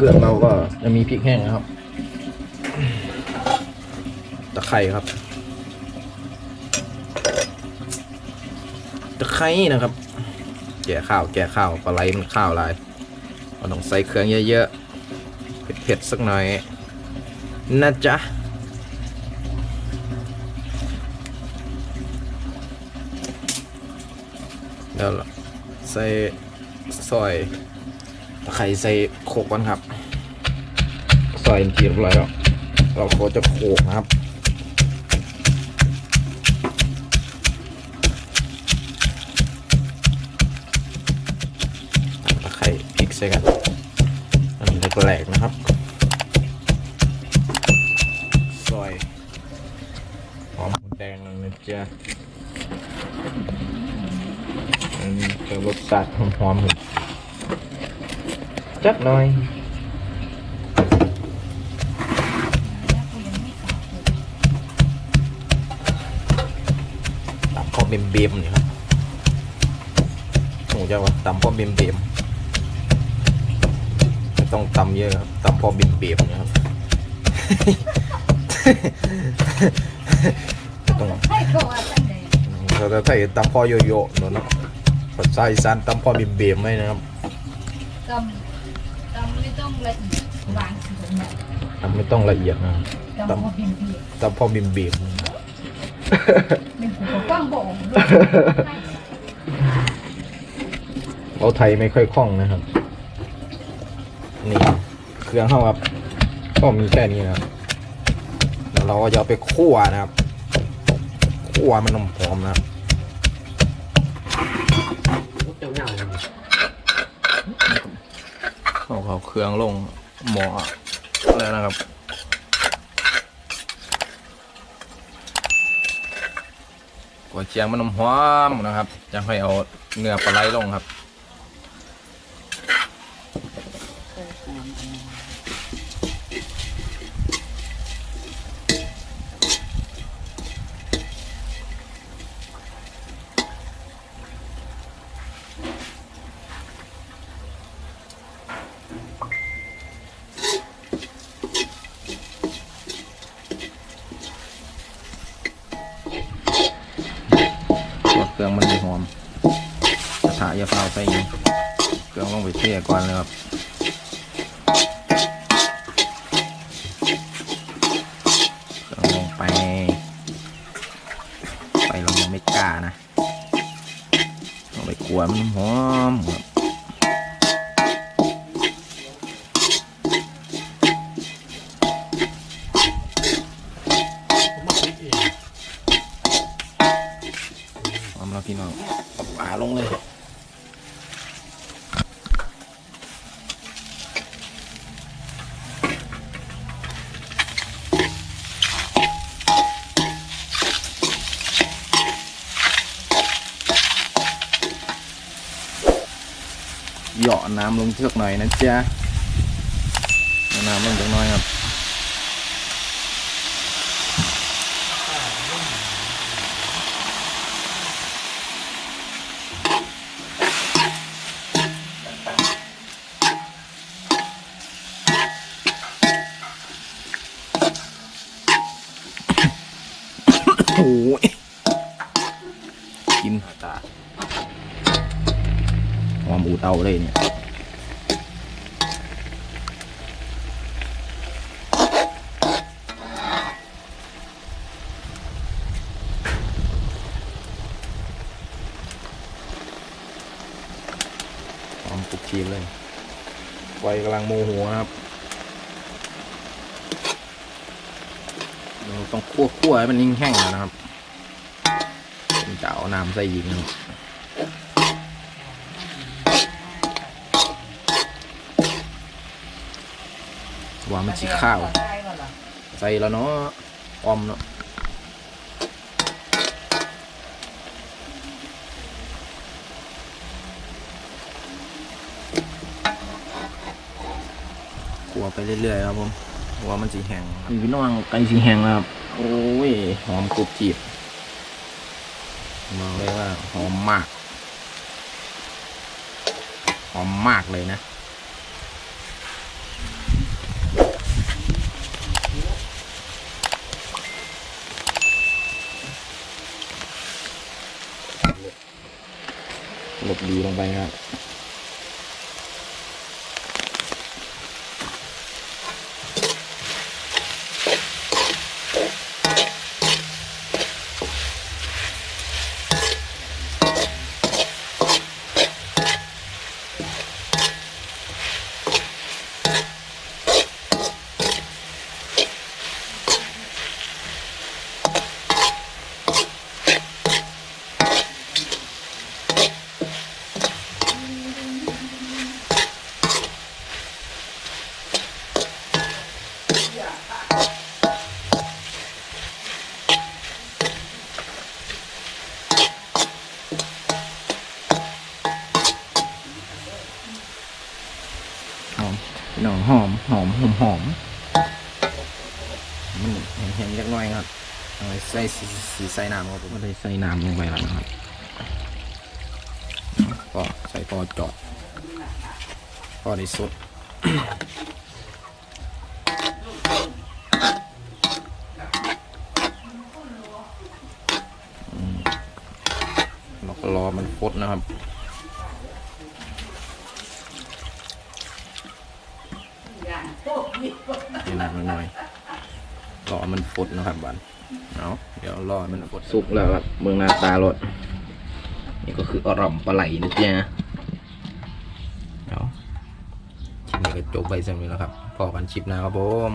เครื่องเราก็จะมีพริกแห้งนะครับ ตะไคร่ครับ ตะไคร่นะครับ แก่ข้าว แก่ข้าวปลาไหลมันข้าวลายเราต้องใส่เครื่องเยอะๆ เผ็ดๆสักหน่อยนะจ๊ะเดี๋ยวใส่ซอย ไคร้ใส่โขกก่อนครับซอยทีเรียบร้อยแล้วเราก็จะโขกนะครับไคร้พริกใส่กันอันนี้แหลกนะครับซอยหอมแดงนะจ๊ะอันนี้จะรสชาติหอมๆหน่อย จักหน่อย ตำพอเบมเบมๆนี่ครับผมจะว่าตำพอเบมเบมๆไม่ต้องตำเยอะครับตำพอเบมเบมๆนะครับ ต้องให้ก่อนตั้งแต่เราจะใส่ตำพอโยโย่เนอะเนะภาษาอีสานตำพอเบมเบมๆไว้นะครับ กำกำไม่ต้องละเอียดวางสีแบบตำไม่ต้องละเอียดนะครับกำพอเพียงเพียงตำพอเบมเบมๆเป็นผู้ปกป้องบ่งเราไทยไม่ค่อยคล่องนะครับ นี่เครื่องเข้าครับก็มีแค่นี้นะครับแล้วเราก็จะเอาไปคั่วนะครับคั่วมันหอมๆนะครับเจ้าเงา เอาเขาเครื่องลงหมอแล้วนะครับกวเชียงมันหอมนะครับจะให้เอาเนื้อปลาไหลลงครับ เครื่องมันไม่หอมกระทะอย่าเปล่าใส่เครื่องลงไปเสียก่อนเลยครับเครื่องลงไป ไปลงยังไม่กล้านะลงไปกลัวมันหอม เหยาะน้ำลงเชือกหน่อยนะจ๊ะเอาน้ำลงจักหน่อยครับ หอมอูดเอาเลยเนี่ยหอมปุกทีเลยไฟกำลังโมโหนะครับเราต้องคั่วคั่วให้มันนิ่งแห้งนะครับจะเอาน้ำใส่ยิงนะครับ ว่ามันสีข้าว ใส่แล้วเนาะออมเนาะขัวไปเรื่อยๆครับผมหัวมันสีแห้งครับพี่น้องไก่สีแห้งแล้วครับ โอ้ย หอมกรุบจีบบอกเลยว่าหอมมาก หอมมากเลยนะ ดดีลงไปครับ พี่น้องหอมหอมหอมหอมมันแห้งๆจักน่อยครับเอาไว้ใส่สีใส่น้ำครับผมไม่ได้ใส่น้ำลงไปแล้วนะครับก็ใส่พอจอดพอได้สุดเราก็รอมันฟดนะครับ นี่นานหน่อยรอมันฟ ดนะครับบันเอาเดี๋ยวรอมันฟดสุกแล้วครับเมืองหน้าตารถนี่ก็คืออร่อมปลาไหลนะจ๊ะเดี๋ยวคลิปนี้ก็จบไปสักนิดแล้วครับพอกันชิปหน้าครับผม